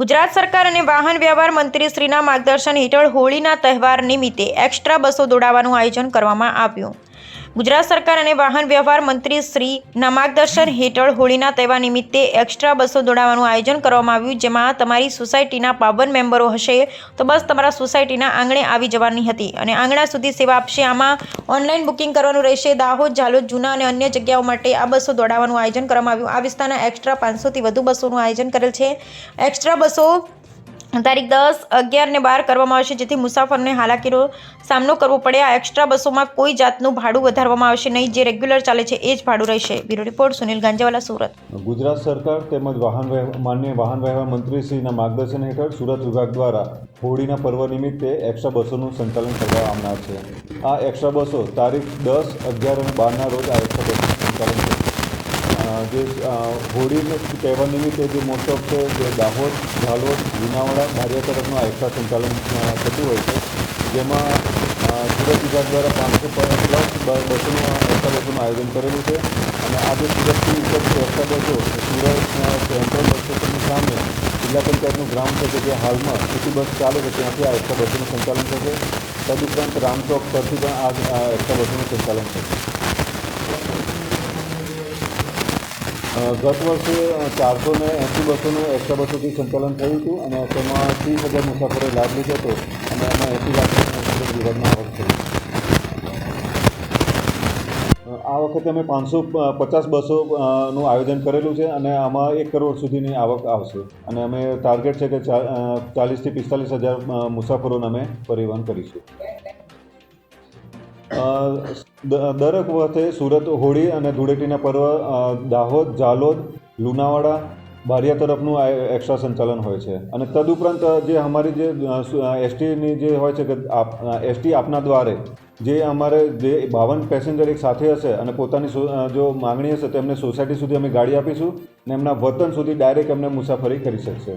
ગુજરાત સરકાર અને વાહન વ્યવહાર મંત્રી શ્રીના માર્ગદર્શન હેઠળ હોળીના તહેવાર નિમિત્તે એક્સ્ટ્રા બસો દોડાવવાનું આયોજન કરવામાં આવ્યું. ગુજરાત સરકાર અને વાહન વ્યવહાર મંત્રી શ્રીના માર્ગદર્શન હેઠળ હોળીના તહેવાર નિમિત્તે એક્સ્ટ્રા બસો દોડાવવાનું આયોજન કરવામાં આવ્યું, જેમાં તમારી સોસાયટીના પાવન મેમ્બરો હશે. તો બસ તમારા સોસાયટીના આંગણે આવી જવાની હતી અને આંગણા સુધી સેવા આપશે. આમાં ઓનલાઈન બુકિંગ કરવાનું રહેશે. દાહોદ, ઝાલોદ, જૂના અને અન્ય જગ્યાઓ માટે આ બસો દોડાવવાનું આયોજન કરવામાં આવ્યું. આ વિસ્તારના એક્સ્ટ્રા પાંચસોથી વધુ બસોનું આયોજન કરેલ છે. એક્સ્ટ્રા બસો તારીખ દસ અગિયાર ને બાર કરવામાં આવશે, જેથી મુસાફરને હાલાકીનો સામનો કરવો પડે. આ એક્સ્ટ્રા બસોમાં કોઈ જાતનું ભાડું વધારવામાં આવશે નહીં. જે રેગ્યુલર ચાલે છે, એ જ ભાડું રહેશે. Bureau report, Sunil Ganjawala, Surat. Gujarat સરકાર તેમજ વાહન માન્ય વાહન વ્યવહાર મંત્રીશ્રીના માર્ગદર્શન હેઠળ સુરત વિભાગ દ્વારા હોળીના પર્વ નિમિત્તે એક્સ્ટ્રા બસોનું સંચાલન કરવામાં આવનાર છે. આ એક્સ્ટ્રા બસો તારીખ દસ, અગિયાર અને બારના રોજ આ એક્સ્ટ્રા બસનું સંચાલન જે હોળીના તહેવાર નિમિત્તે જે મોસ્ટ છે, જે દાહોદ, ઝાલોદ લુણાવાડા બારિયા તરફનું આ સંચાલન થતું હોય છે. જેમાં સુરત વિભાગ દ્વારા પાંચસો પ્લસ બસોનું એક્સ્ટ્રા બસોનું આયોજન કરેલું છે. અને આજે સુરતથી ઉપર એક્સ્ટ્રા બસો સુરત સેન્ટ્રલ બસ સ્ટેશનની સામે જિલ્લા પંચાયતનું ગ્રાઉન્ડ છે, કે જે હાલમાં સિટી બસ ચાલે છે, ત્યાંથી આ એક્સ્ટ્રા બસોનું સંચાલન થશે. તદુપરાંત રામચોક પરથી પણ આ એક્સ્ટ્રા બસોનું સંચાલન થશે. ગત વર્ષે ચારસો ને એંસી બસોનું એક્સ્ટ્રા બસોથી સંચાલન થયું હતું અને તેમાં ત્રીસ હજાર મુસાફરોએ લાભ લીધો હતો અને એમાં એંસી લાખ વિભાગમાં આવક થઈ આ વખતે અમે પાંચસો પચાસ બસો નું આયોજન કરેલું છે અને આમાં એક કરોડ સુધીની આવક આવશે. અને અમે ટાર્ગેટ છે કે ચાલીસથી પિસ્તાલીસ હજાર મુસાફરોને અમે પરિવહન કરીશું. દરેક વખતે સુરત, હોળી અને ધૂળેટીના પર્વ દાહોદ, ઝાલોદ, લુણાવાડા, બારિયા તરફનું આ એક્સ્ટ્રા સંચાલન હોય છે. અને તદુપરાંત જે અમારી જે એસટીની જે હોય છે કે એસટી આપના દ્વારે, જે અમારે જે બાવન પેસેન્જર એક સાથે હશે અને પોતાની જો માંગણી હશે તો એમને સોસાયટી સુધી અમે ગાડી આપીશું અને એમના વતન સુધી ડાયરેક્ટ એમને મુસાફરી કરી શકશે.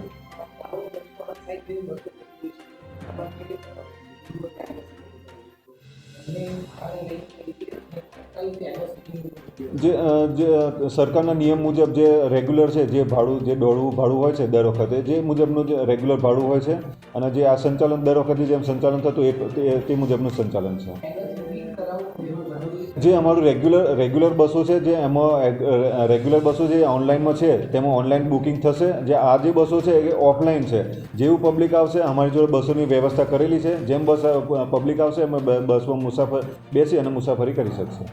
જે જે સરકારના નિયમ મુજબ જે રેગ્યુલર છે, જે ભાડું, જે દોડવું, ભાડું હોય છે દર વખતે, જે મુજબનું જે રેગ્યુલર ભાડું હોય છે અને જે આ સંચાલન દર વખતે જેમ સંચાલન થતું એ તે- મુજબનું સંચાલન છે. જે અમારું રેગ્યુલર રેગ્યુલર બસો છે, જે એમાં રેગ્યુલર બસો જે ઓનલાઈનમાં છે, તેમાં ઓનલાઈન બુકિંગ થશે. જે આ જે બસો છે, એ ઓફલાઈન છે. જેવું પબ્લિક આવશે, અમારી જોડે બસોની વ્યવસ્થા કરેલી છે. જેમ બસ પબ્લિક આવશે એમાં બસમાં મુસાફર બેસી અને મુસાફરી કરી શકશે.